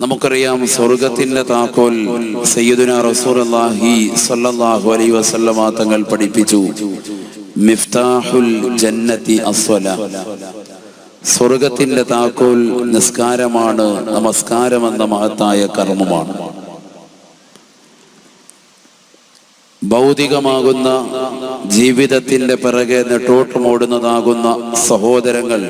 നമുക്കറിയാം സ്വർഗത്തിന്റെ താക്കോൽ സയ്യിദുന റസൂലുള്ളാഹി സ്വല്ലല്ലാഹു അലൈഹി വസല്ലമ തങ്ങൾ പഠിപ്പിച്ചു. മിഫ്താഹുൽ ജന്നത്തി അസ്വല. സ്വർഗത്തിന്റെ താക്കോൽ നിസ്കാരമാണ് നമസ്കാരം എന്ന മഹത്തായ കർമ്മമാണ്. ഭൗതികമാകുന്ന ജീവിതത്തിന്റെ പിറകെ നെട്ടോട്ടമോടുന്നതാകുന്ന സഹോദരങ്ങൾ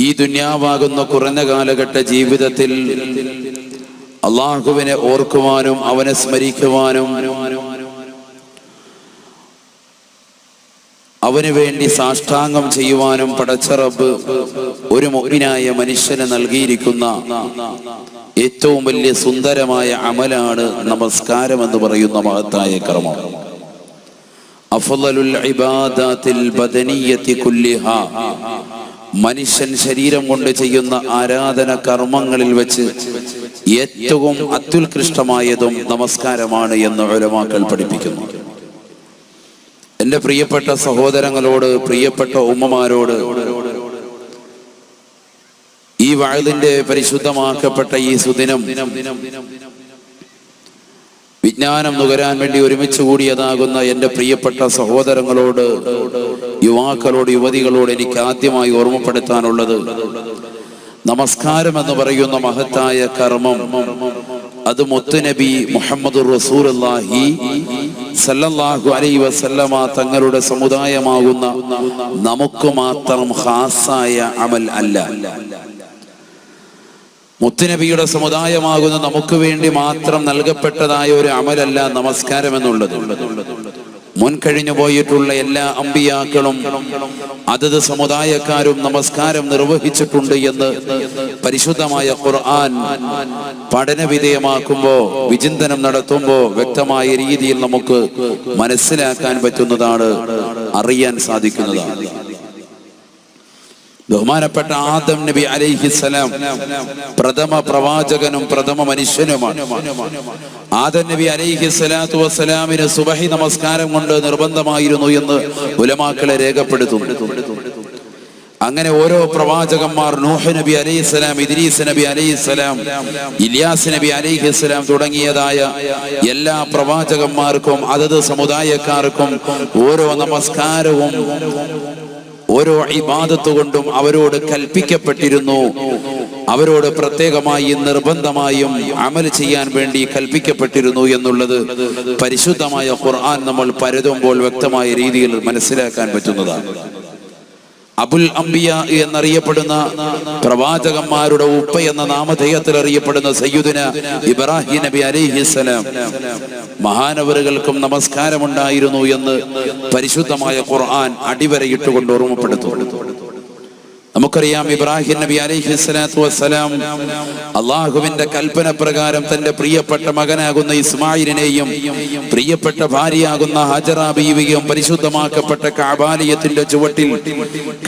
ഈ ദുന്യാവാകുന്ന കുറഞ്ഞ കാലഘട്ട ജീവിതത്തിൽ അള്ളാഹുവിനെ ഓർക്കുവാനും അവനെ സ്മരിക്കുവാനും അവന് വേണ്ടി സാഷ്ടാംഗം ചെയ്യുവാനും പടച്ചറബ് ഒരു മൊഴിനായ മനുഷ്യന് നൽകിയിരിക്കുന്ന ഏറ്റവും വലിയ സുന്ദരമായ അമലാണ് നമസ്കാരം എന്ന് പറയുന്ന മഹത്തായ കർമ്മം. അഫ്ളലുൽ ഇബാദാത്തിൽ കുല്ലിഹ. മനുഷ്യൻ ശരീരം കൊണ്ട് ചെയ്യുന്ന ആരാധന കർമ്മങ്ങളിൽ വെച്ച് ഏറ്റവും അത്യുത്കൃഷ്ടമായതും നമസ്കാരമാണ് എന്ന് ഉലമാക്കൾ പഠിപ്പിക്കുന്നു. എന്റെ പ്രിയപ്പെട്ട സഹോദരങ്ങളോട് പ്രിയപ്പെട്ട ഉമ്മമാരോട് ഈ വാഴതിന്റെ പരിശുദ്ധമാക്കപ്പെട്ട ഈ സുദിനം വിജ്ഞാനം നുകരാൻ വേണ്ടി ഒരുമിച്ച് കൂടിയതാകുന്ന എന്റെ പ്രിയപ്പെട്ട സഹോദരങ്ങളോട് യുവാക്കളോട് യുവതികളോട് എനിക്ക് ആദ്യമായി ഓർമ്മപ്പെടുത്താനുള്ളത്. നമസ്കാരം എന്ന് പറയുന്ന മഹത്തായ കർമ്മം അത് മുത്തുനബി മുഹമ്മദ് റസൂലുള്ളാഹി സല്ലല്ലാഹു അലൈഹി വസല്ലമ തങ്ങളുടെ സമുദായമാകുന്ന നമുക്ക് മാത്രം ഹാസായ അമൽ അല്ല. മുത്തുനബിയുടെ സമുദായമാകുന്ന നമുക്ക് വേണ്ടി മാത്രം നൽകപ്പെട്ടതായ ഒരു അമലല്ല നമസ്കാരം എന്നുള്ളത് മുൻകഴിഞ്ഞു പോയിട്ടുള്ള എല്ലാ അമ്പിയാക്കളും അതത് സമുദായക്കാരും നമസ്കാരം നിർവഹിച്ചിട്ടുണ്ട് എന്ന് പരിശുദ്ധമായ ഖുർആൻ പഠന വിധേയമാക്കുമ്പോ വിചിന്തനം നടത്തുമ്പോ വ്യക്തമായ രീതിയിൽ നമുക്ക് മനസ്സിലാക്കാൻ പറ്റുന്നതാണ് അറിയാൻ സാധിക്കുന്നതാണ്. ബഹുമാനപ്പെട്ട ആദം നബി അലൈഹിസലാം പ്രഥമ പ്രവാചകനും പ്രഥമ മനുഷ്യനുമാണ്. ആദം നബി അലൈഹി സ്വലാത്തു വസ്സലാമിന് സുബഹി നമസ്കാരം കൊണ്ട് നിർബന്ധമായിരുന്നു എന്ന് ഉലമാക്കളെ രേഖപ്പെടുത്തുന്നു. അങ്ങനെ ഓരോ പ്രവാചകന്മാർ നൂഹ് നബി അലൈഹിസ്സലാം ഇദ്രീസ് നബി അലൈഹിസ്സലാം ഇലിയാസ് നബി അലൈഹിസ്സലാം തുടങ്ങിയതായ എല്ലാ പ്രവാചകന്മാർക്കും അതത് സമുദായക്കാർക്കും ഓരോ നമസ്കാരവും ഓരോ ഇബാദത്ത് കൊണ്ടും അവരോട് കൽപ്പിക്കപ്പെട്ടിരുന്നു. അവരോട് പ്രത്യേകമായി നിർബന്ധമായും അമൽ ചെയ്യാൻ വേണ്ടി കൽപ്പിക്കപ്പെട്ടിരുന്നു എന്നുള്ളത് പരിശുദ്ധമായ ഖുർആൻ നമ്മൾ പരതുമ്പോൾ വ്യക്തമായ രീതിയിൽ മനസ്സിലാക്കാൻ പറ്റുന്നതാണ്. അബുൽ അംബിയ എന്നറിയപ്പെടുന്ന പ്രവാചകന്മാരുടെ ഉപ്പ എന്ന നാമധേയത്തിൽ അറിയപ്പെടുന്ന സയ്യുദിന് ഇബ്രാഹിം നബി അലിഹിസ്സലാം മഹാനവറുകൾക്കും നമസ്കാരമുണ്ടായിരുന്നു എന്ന് പരിശുദ്ധമായ ഖുർആൻ അടിവരയിട്ടുകൊണ്ട് ഓർമ്മപ്പെടുത്തുന്നു. നമുക്കറിയാം ഇബ്രാഹിം നബി അലൈഹി സ്വലാത്തു വസ്സലാം അള്ളാഹുവിന്റെ കൽപ്പന പ്രകാരം തന്റെ പ്രിയപ്പെട്ട മകനാകുന്ന ഇസ്മായിലിനെയും പ്രിയപ്പെട്ട ഭാര്യയാകുന്ന ഹജറ ബീവിയും പരിശുദ്ധമാക്കപ്പെട്ട കാബാലയത്തിന്റെ ചുവട്ടിൽ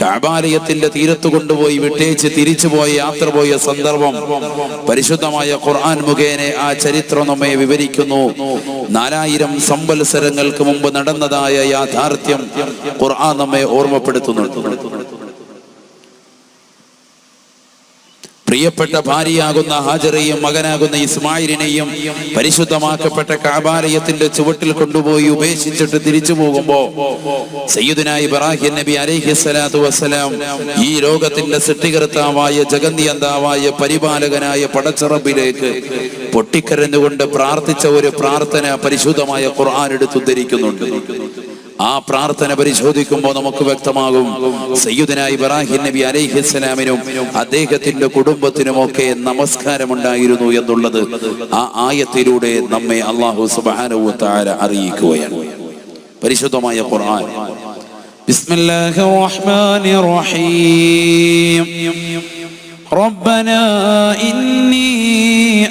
കാബാലയത്തിന്റെ തീരത്ത് കൊണ്ടുപോയി വിട്ടേച്ച് തിരിച്ചുപോയ യാത്ര പോയ സന്ദർഭം പരിശുദ്ധമായ ഖുർആൻ മുഖേന ആ ചരിത്രം നമ്മെ വിവരിക്കുന്നു. നാലായിരം സംവത്സരങ്ങൾക്ക് മുമ്പ് നടന്നതായ യാഥാർത്ഥ്യം ഖുർആൻ നമ്മെ ഓർമ്മപ്പെടുത്തുന്നുണ്ട്. പ്രിയപ്പെട്ട ഭാര്യയാകുന്ന ഹാജറയും മകനാകുന്ന ഇസ്മായിലിനെയും പരിശുദ്ധമാക്കപ്പെട്ട കാബാലയത്തിന്റെ ചുവട്ടിൽ കൊണ്ടുപോയി ഉപേക്ഷിച്ചിട്ട് തിരിച്ചു പോകുമ്പോ സയ്യുദിനായി ഇബ്രാഹിം നബി അലൈഹി സ്വലാത്തു വസ്സലാം ഈ ലോകത്തിന്റെ സൃഷ്ടികർത്താവായ ജഗന്തിയന്താവായ പരിപാലകനായ പടച്ചറബിലേക്ക് പൊട്ടിക്കരഞ്ഞുകൊണ്ട് പ്രാർത്ഥിച്ച ഒരു പ്രാർത്ഥന പരിശുദ്ധമായ ഖുർആൻ എടുത്തുദ്ധരിക്കുന്നുണ്ട്. ആ പ്രാർത്ഥന പരിശോധിക്കുമ്പോൾ നമുക്ക് വ്യക്തമാകും സയ്യുദന ഇബ്രാഹിം നബി അലൈഹിസ്സലാമിനും അദ്ദേഹത്തിന്റെ കുടുംബത്തിനുമൊക്കെ നമസ്കാരമുണ്ടായിരുന്നു എന്നുള്ളത് ആ ആയത്തിലൂടെ നമ്മെ അള്ളാഹു സുബാനവു താര അറിയിക്കുകയാണ് പരിശുദ്ധമായ ഖുർആൻ ബിസ്മില്ലാഹിർ റഹ്മാനിർ റഹീം ربنا إني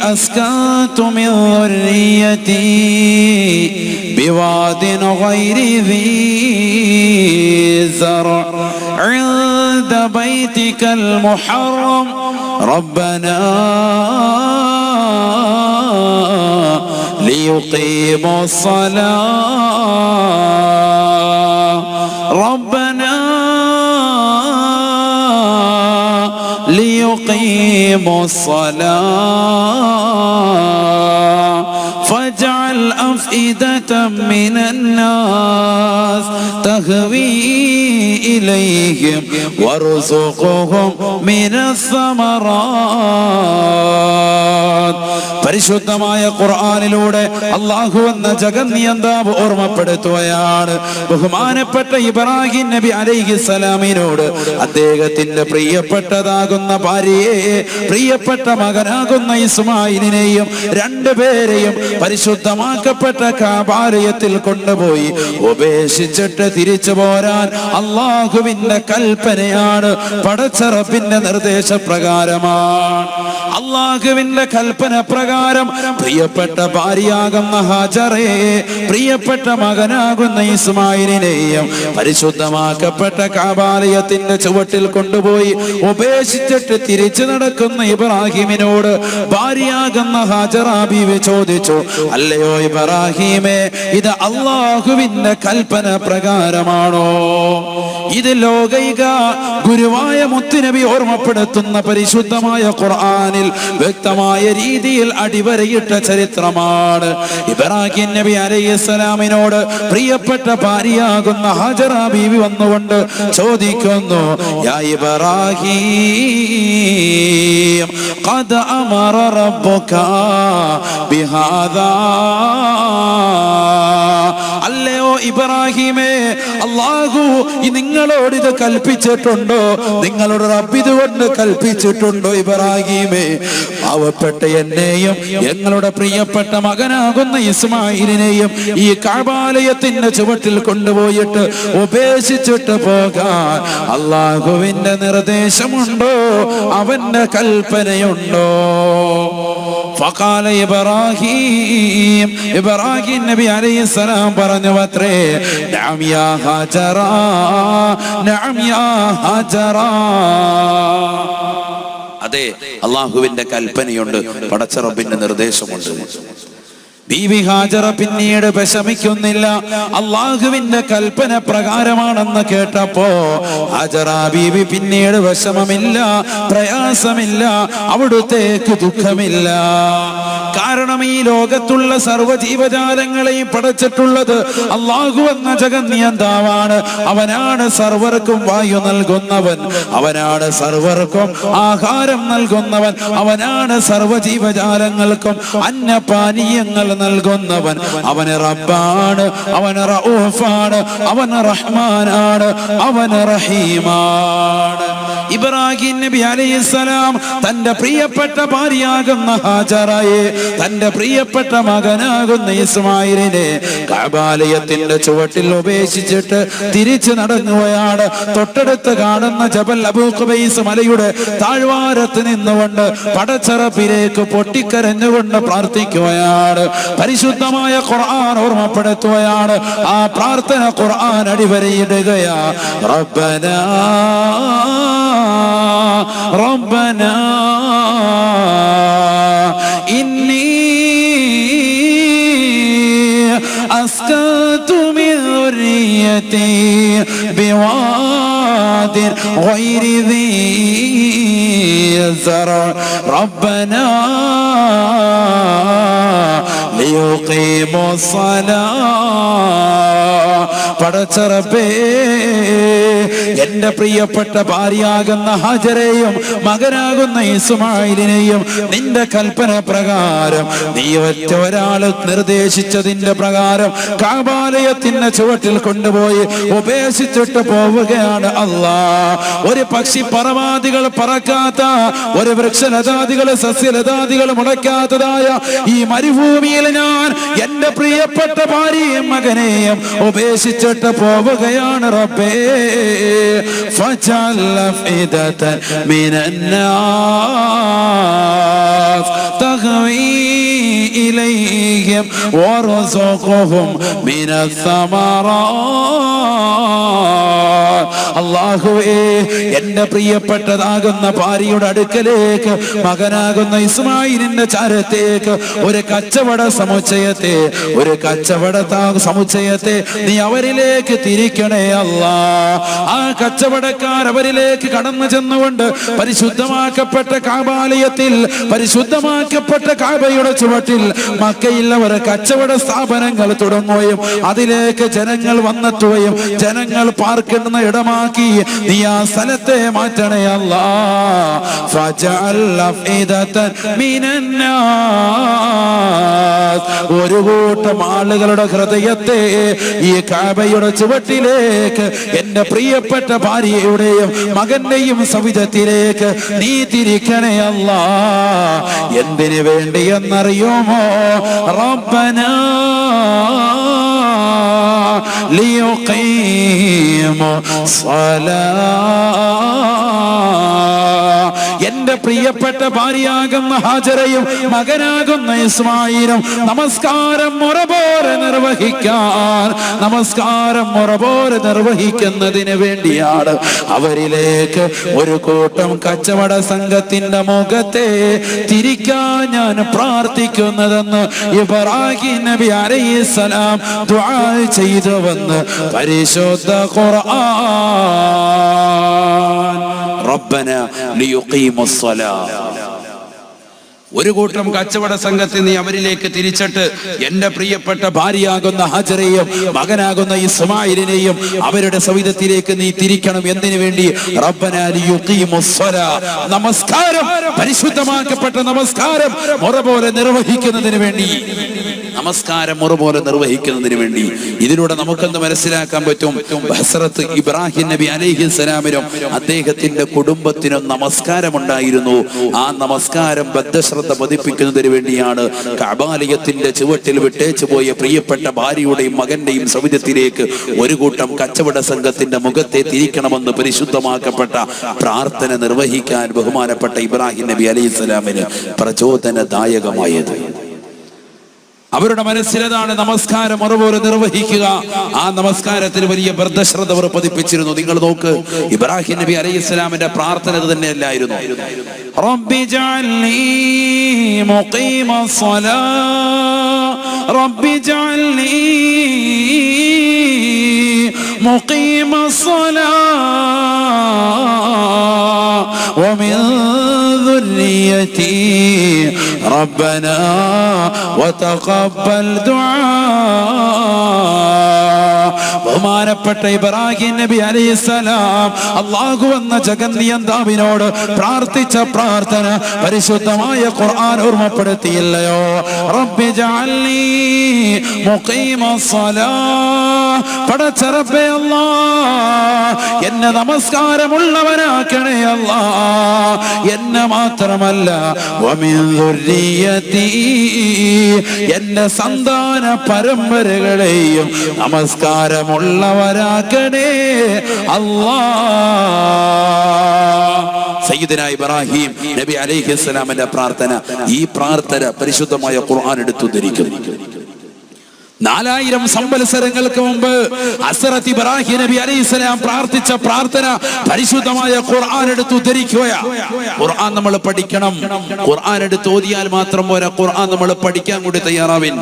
أسكنت من ذريتي بواد غير ذي زرع. عند بيتك المحرم ربنا ليقيموا الصلاة. ربنا وأقيموا الصلاة. من الناس تهوي إليهم وارزقهم من الثمرات. പരിശുദ്ധമായ ഖുർആാനിലൂടെ അള്ളാഹു എന്ന ജഗന്നിയന്താവ് ഓർമ്മപ്പെടുത്തുകയാണ്. ബഹുമാനപ്പെട്ട ഇബ്രാഹിം നബി അലൈഹി സ്വലാമിനോട് അദ്ദേഹത്തിന്റെ പ്രിയപ്പെട്ടതാകുന്ന ഭാര്യയെ പ്രിയപ്പെട്ട മകനാകുന്ന ഇസ്മായിലിനെയും രണ്ടുപേരെയും പരിശുദ്ധമാക്കപ്പെട്ട കാപാലയത്തിൽ കൊണ്ടുപോയി ഉപേക്ഷിച്ചിട്ട് തിരിച്ചു പോരാൻ അള്ളാഹുവിന്റെ കൽപ്പനയാണ് പടച്ചറപ്പിന്റെ നിർദ്ദേശപ്രകാരമാണ്. അള്ളാഹുവിന്റെ കൽപ്പന പ്രകാരം പ്രിയപ്പെട്ട ഭാര്യയാകുന്ന ഹാജറേ പ്രിയപ്പെട്ട മകനാകുന്ന ഇസ്മായിലിനെയും പരിശുദ്ധമാക്കപ്പെട്ട കാബാലയത്തിന്റെ ചുവട്ടിൽ കൊണ്ടുപോയി ഉപേക്ഷിച്ചിട്ട് തിരിച്ചു നടക്കുന്ന ഇബ്രാഹിമിനോട് ഭാര്യയാകുന്ന ഹാജറ ചോദിച്ചു അല്ലയോ ഇബ്രാഹിമേ ഇത് അള്ളാഹുവിന്റെ കൽപ്പന പ്രകാരമാണോ? ഇത് ലോകൈക ഗുരുവായ മുത്തുനബി ഓർമ്മപ്പെടുത്തുന്ന പരിശുദ്ധമായ ഖുർആാനിൽ വ്യക്തമായ രീതിയിൽ അടിവരയിട്ട ചരിത്രമാണ് ഇബ്രാഹിം നബി അലൈഹിസ്സലാമിനോട് പ്രിയപ്പെട്ട ഭാര്യയാകുന്ന ഹാജറ ബീവി വന്നുകൊണ്ട് ചോദിക്കുന്നു യാ ഇബ്രാഹിം قد أمر ربك بهذا അല്ലയോ ഇബ്രാഹിമേ അള്ളാഹു ഈ നിങ്ങളോട് ഇത് കൽപ്പിച്ചിട്ടുണ്ടോ? നിങ്ങളുടെ റബ്ബ് ഇതുകൊണ്ട് കൽപ്പിച്ചിട്ടുണ്ടോ ഇബ്രാഹീമേ? പാവപ്പെട്ട എന്നെയും ഞങ്ങളുടെ പ്രിയപ്പെട്ട മകനാകുന്ന ഇസ്മായിലിനെയും ഈ കാബാലയത്തിന്റെ ചുവട്ടിൽ കൊണ്ടുപോയിട്ട് ഉപേക്ഷിച്ചിട്ട് പോകാൻ അള്ളാഹുവിന്റെ നിർദ്ദേശമുണ്ടോ? അവന്റെ കൽപ്പനയുണ്ടോ? ഫഖാല ഇബ്രാഹിം ഇബ്രാഹിം നബി അലൈഹി സലാം പറഞ്ഞു അത്രേ നഅം യാ ഹാജറ നഅം യാ ഹജറാ. അതെ അള്ളാഹുവിന്റെ കൽപ്പനയുണ്ട് പടച്ചറബിന്റെ നിർദ്ദേശമുണ്ട്. ബീവി ഹാജറ പിന്നീട് വിഷമിക്കുന്നില്ല. അള്ളാഹുവിന്റെ കൽപ്പന പ്രകാരമാണെന്ന് കേട്ടപ്പോ ഹാജറ ബീവി പിന്നീട് വിഷമമില്ല പ്രയാസമില്ല അവിടുത്തേക്ക് ദുഃഖമില്ല. കാരണം ഈ ലോകത്തുള്ള സർവ ജീവജാലങ്ങളെയും പടച്ചിട്ടുള്ളത് അള്ളാഹു എന്ന ജഗന്നിയന്താവാണ് അവനാണ് സർവർക്കും വായു നൽകുന്നവൻ. അവനാണ് സർവർക്കും ആഹാരം നൽകുന്നവൻ. അവനാണ് സർവ ജീവജാലങ്ങൾക്കും അന്നപാനീയങ്ങൾ നൽകുന്നവൻ. അവന് റബ്ബാണ് അവന് റഊഫാണ് അവന് റഹ്മാനാണ് അവന് റഹീമാണ്. ഇബ്രാഹിം നബി അലൈഹിസ്സലാം തന്റെ പ്രിയപ്പെട്ട ഭാര്യയാകുന്ന ഹാജറയെ തന്റെ പ്രിയപ്പെട്ട മകനാകുന്ന ഇസ്മായിലിനെ കഅബാലയത്തിന്റെ ചുവട്ടിൽ ഉപേക്ഷിച്ചിട്ട് തിരിച്ചു നടങ്ങുകയാണ് തൊട്ടടുത്ത് കാണുന്ന ജബൽ അബൂ ഖുബൈസ് മലയുടെ താഴ്വാരത്ത് നിന്നുകൊണ്ട് പടച്ചറപ്പിലേക്ക് പൊട്ടിക്കരഞ്ഞുകൊണ്ട് പ്രാർത്ഥിക്കുകയാണ്. പരിശുദ്ധമായ ഖുർആൻ ഓർമ്മപ്പെടുത്തുകയാണ്. ആ പ്രാർത്ഥന ഖുർആൻ അടിവരയിടുകയാ റബ്ബനാ ربنا إني أسكنت من ذريتي بواد غير ذي زرع. ربنا പടച്ചറപ്പേ എന്റെ പ്രിയപ്പെട്ട ഭാര്യയാകുന്ന ഹാജരെയും മകനാകുന്ന ഇസുമായിലിനെയും നിന്റെ കൽപ്പന പ്രകാരം നീ ഒറ്റ ഒരാൾ നിർദ്ദേശിച്ചതിന്റെ പ്രകാരം കാബാലയത്തിന്റെ ചുവട്ടിൽ കൊണ്ടുപോയി ഉപേക്ഷിച്ചിട്ട് പോവുകയാണ് അല്ലാ ഒരു പക്ഷി പറവാദികൾ പറക്കാത്ത ഒരു വൃക്ഷലതാദികൾ സസ്യലതാദികൾ മുടക്കാത്തതായ ഈ മരുഭൂമിയിൽ ഞാൻ ഞാൻ എന്റെ പ്രിയപ്പെട്ട ഭാര്യയും മകനെയും ഉപേക്ഷിച്ചിട്ട് പോവുകയാണ് റബ്ബേ. ഇലൈഹിം ഓർവസോക്കും മിനസമറാ അള്ളാഹുവേ എന്റെ പ്രിയപ്പെട്ടതാകുന്ന ഭാര്യയുടെ അടുക്കലേക്ക് മകനാകുന്ന ഇസ്മായിലിന്റെ ചാരത്തേക്ക് ഒരു കച്ചവട സമുച്ചയത്തെ ഒരു കച്ചവട സമുച്ചയത്തെ നീ അവരിലേക്ക് തിരിക്കണേ അല്ല. ആ കച്ചവടക്കാർ അവരിലേക്ക് കടന്നു ചെന്നുകൊണ്ട് പരിശുദ്ധമാക്കപ്പെട്ട കാബാലയത്തിൽ പരിശുദ്ധമാക്കപ്പെട്ട കാബയുടെ ചുവട്ടിൽ മക്കയിൽ അവർ കച്ചവട സ്ഥാപനങ്ങൾ തുടങ്ങുകയും അതിലേക്ക് ജനങ്ങൾ വന്നെത്തുകയും ജനങ്ങൾ പാർക്കിടുന്ന പാർക്കുന്ന ഇടമാക്കി നീ ആ സ്ഥലത്തെ മാറ്റണേ അല്ലാ. ഒരു കൂട്ടം ആളുകളുടെ ഹൃദയത്തെ ഈ കാബയുടെ ചുവട്ടിലേക്ക് എന്റെ പ്രിയപ്പെട്ട ഭാര്യയുടെയും മകന്റെയും സവിധത്തിലേക്ക് നീ തിരിക്കണേ അല്ല. എന്തിനു വേണ്ടി എന്നറിയുമോ? റബ്ബന. ലിയുഖീമു സ്വലാ എന്റെ പ്രിയപ്പെട്ട ഭാര്യയാകുന്ന ഹാജരയും മകനാകുന്ന ഇസ്മായിലും നമസ്കാരം മുറപോലെ നിർവഹിക്കാൻ നമസ്കാരം മുറപോലെ നിർവഹിക്കുന്നതിന് വേണ്ടിയാണ് അവരിലേക്ക് ഒരു കൂട്ടം കച്ചവട സംഘത്തിന്റെ മുഖത്തെ തിരിക്കാൻ ഞാൻ പ്രാർത്ഥിക്കുന്നതെന്ന് ഇബ്രാഹിം നബി അലൈഹിസ്സലാം ദുആ ചെയ്തുവെന്ന് പരിശുദ്ധ ഖുർആൻ റബ്ബന ഒരു കൂട്ടം കച്ചവട സംഘത്തിൽ നീ അവരിലേക്ക് തിരിച്ചിട്ട് എന്റെ പ്രിയപ്പെട്ട ഭാര്യയാകുന്ന ഹജറയെയും മകനാകുന്ന ഇസ്മായിലിനെയും അവരുടെ സവിധത്തിലേക്ക് നീ തിരിക്കണം എന്തിനു വേണ്ടി? നമസ്കാരം പരിശുദ്ധമാക്കപ്പെട്ട നമസ്കാരം മുറ പോലെ നിർവഹിക്കുന്നതിന് വേണ്ടി. നമസ്കാരം മുറ പോലെ നിർവഹിക്കുന്നതിന് വേണ്ടി ഇതിലൂടെ നമുക്കെന്ത് മനസ്സിലാക്കാൻ പറ്റും? ഹസ്രത്ത് ഇബ്രാഹിം നബി അലൈഹി സ്വലാമിനും അദ്ദേഹത്തിന്റെ കുടുംബത്തിനും നമസ്കാരമുണ്ടായിരുന്നു. ആ നമസ്കാരം ബദ്ധശ്രദ്ധ പതിപ്പിക്കുന്നതിന് വേണ്ടിയാണ് കബാലയത്തിന്റെ ചുവട്ടിൽ വിട്ടേച്ചു പോയ പ്രിയപ്പെട്ട ഭാര്യയുടെയും മകന്റെയും സവിധത്തിലേക്ക് ഒരു കൂട്ടം കച്ചവട സംഘത്തിന്റെ മുഖത്തെ തിരിക്കണമെന്ന് പരിശുദ്ധമാക്കപ്പെട്ട പ്രാർത്ഥന നിർവഹിക്കാൻ ബഹുമാനപ്പെട്ട ഇബ്രാഹിം നബി അലൈഹി സ്വലാമിന് പ്രചോദനദായകമായത്. അവരുടെ മനസ്സിലതാണ് നമസ്കാരം അതുപോലെ നിർവഹിക്കുക ആ നമസ്കാരത്തിന് വലിയ ബദ്ധശ്രദ്ധ അവർ പതിപ്പിച്ചിരുന്നു നിങ്ങൾ നോക്ക് ഇബ്രാഹിം നബി അലൈഹി സ്വലാമിന്റെ പ്രാർത്ഥന ഇത് തന്നെയല്ലായിരുന്നു رب اجعلني مقيم الصلاة رب اجعلني مقيم الصلاة ومن ذريتي ربنا وتقبل دعاء ബഹുമാനപ്പെട്ട ഇബ്രാഹിം നബി അലൈഹിസ്സലാം അള്ളാഹു എന്ന ജഗന്നിയന്താവിനോട് പ്രാർത്ഥിച്ച പ്രാർത്ഥന പരിശുദ്ധമായ ഖുർആൻ ഓർമ്മപ്പെടുത്തിയില്ലയോ റബ്ബി ജഅൽനി മുഖീമസ്സലാ പടച്ച റബ്ബേ അല്ലാ എന്നെ നമസ്കാരമുള്ളവനാക്കണേ അല്ലാ എന്നെ മാത്രമല്ല എന്റെ സന്താന പരമ്പരകളെയും നമസ്കാരമുള്ളവരാക്കണേ. അല്ലാ സയ്യിദന ഇബ്രാഹിം നബി അലൈഹി സ്വലാമിന്റെ പ്രാർത്ഥന ഈ പ്രാർത്ഥന പരിശുദ്ധമായ ഖുർആൻ എടുത്തു ധരിക്കുന്നു നാലായിരം സംവത്സരങ്ങൾക്ക് മുമ്പ് അസറത്ത് ഇബ്രാഹിം നബി അലൈഹിസ്സലാം പ്രാർത്ഥിച്ച പ്രാർത്ഥന പരിശുദ്ധമായ ഖുർആൻ എടുത്ത് ഉദ്ധരിക്കുകയാ. ഖുർആൻ നമ്മൾ പഠിക്കണം. ഖുർആൻ എടുത്ത് ഓതിയാൽ മാത്രം പോരാ. ഖുർആൻ നമ്മൾ പഠിക്കാൻ കൂടി തയ്യാറാവിൻ.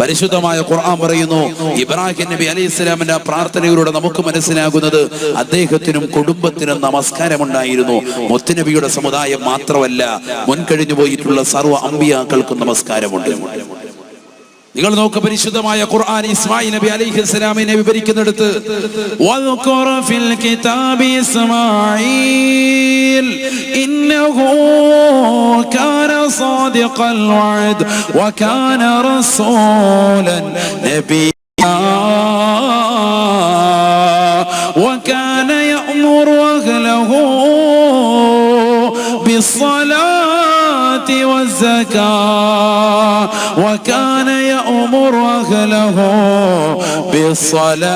പരിശുദ്ധമായ ഖുർആൻ പറയുന്നു ഇബ്രാഹിം നബി അലൈഹി സ്വലാമിന്റെ പ്രാർത്ഥനയിലൂടെ നമുക്ക് മനസ്സിലാകുന്നത് അദ്ദേഹത്തിനും കുടുംബത്തിനും നമസ്കാരമുണ്ടായിരുന്നു. മുത്തുനബിയുടെ സമുദായം മാത്രമല്ല മുൻകഴിഞ്ഞു പോയിട്ടുള്ള സർവ അമ്പിയാക്കൾക്കും നമസ്കാരമുണ്ട്. നിങ്ങൾ നോക്ക് പരിശുദ്ധമായ ഖുർആൻ ഇസ്മായിൽ നബി അലൈഹി സ്വലാമിനെ വിവരിക്കുന്നിടത്ത് വദ്കുർ ഫിൽ കിതാബി ഇസ്മായിൽ ഇന്നഹു കാന സാദിഖൽ വഅദ് വകാന റസൂലൻ നബിയാ وكان يأمر أهله بالصلاة والزكاة وكان يأمر أهله بالصلاة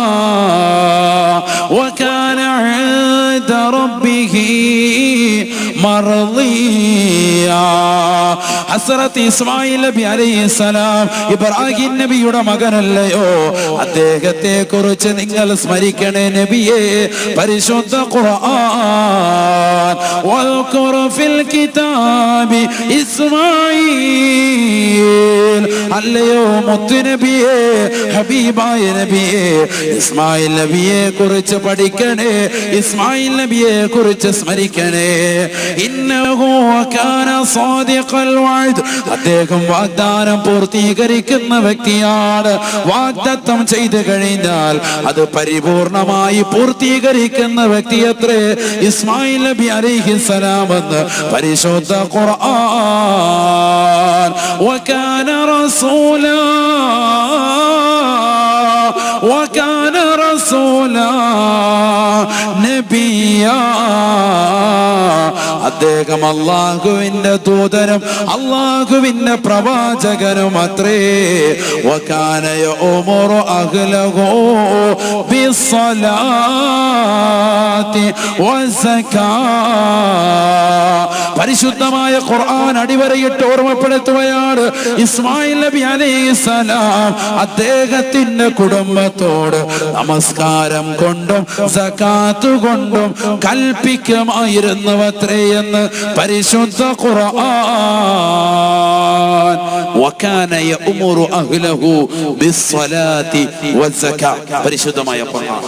والزكاة وكان عند ربه ഹസ്രത്ത് ഇസ്മായിൽ നബി അലൈഹിസ്സലാം ഇബ്രാഹിം നബിയുടെ മകനല്ലയോ? അദ്ദേഹത്തെ കുറിച്ച് നിങ്ങൾ സ്മരിക്കണേ നബിയെ പരിശുദ്ധ ഖുർആൻ. വൽഖുർ ഫിൽ കിതാബി ഇസ്മായിൽ. അല്ലയോ മുത്തു നബിയെ ഹബീബായ നബിയെ ഇസ്മായിൽ നബിയെ കുറിച്ച് പഠിക്കണേ ഇസ്മായിൽ നബിയെ കുറിച്ച് സ്മരിക്കണേ. ഇന്നഹു കാന സാദിഖൽ വഅദ് അദ്ദേഹം വാഗ്ദാനം പൂർത്തീകരിക്കുന്ന വ്യക്തിയാണ് വാഗ്ദത്തം ചെയ്തു കഴിഞ്ഞാൽ അത് പരിപൂർണമായി പൂർത്തീകരിക്കുന്ന വ്യക്തി അത്രേ ഇസ്മായിൽ നബി അലൈഹിസ്സലാം എന്ന് പരിശുദ്ധ ഖുർആൻ وكان رسولا وكان رسولا نبيا അദ്ദേഹം അള്ളാഹുവിന്റെ ദൂതനും അള്ളാഹുവിന്റെ പ്രവാചകനും അത്രേ. പരിശുദ്ധമായ ഖുർആൻ അടിവരയിട്ട് ഓർമ്മപ്പെടുത്തുകയാണ് ഇസ്മായിൽ നബി അലൈസലാം അദ്ദേഹത്തിന്റെ കുടുംബത്തോട് നമസ്കാരം കൊണ്ടും സകാത്ത് കൊണ്ടും കൽപ്പിക്കുമായിരുന്നു അത്രേ എന്ന് പരിശുദ്ധ ഖുർആൻ വകാന യഅ്മുറു അഹ്ലഹു ബിസ്സലാത്തി വസ്സകാ പരിശുദ്ധമായ ഖുർആൻ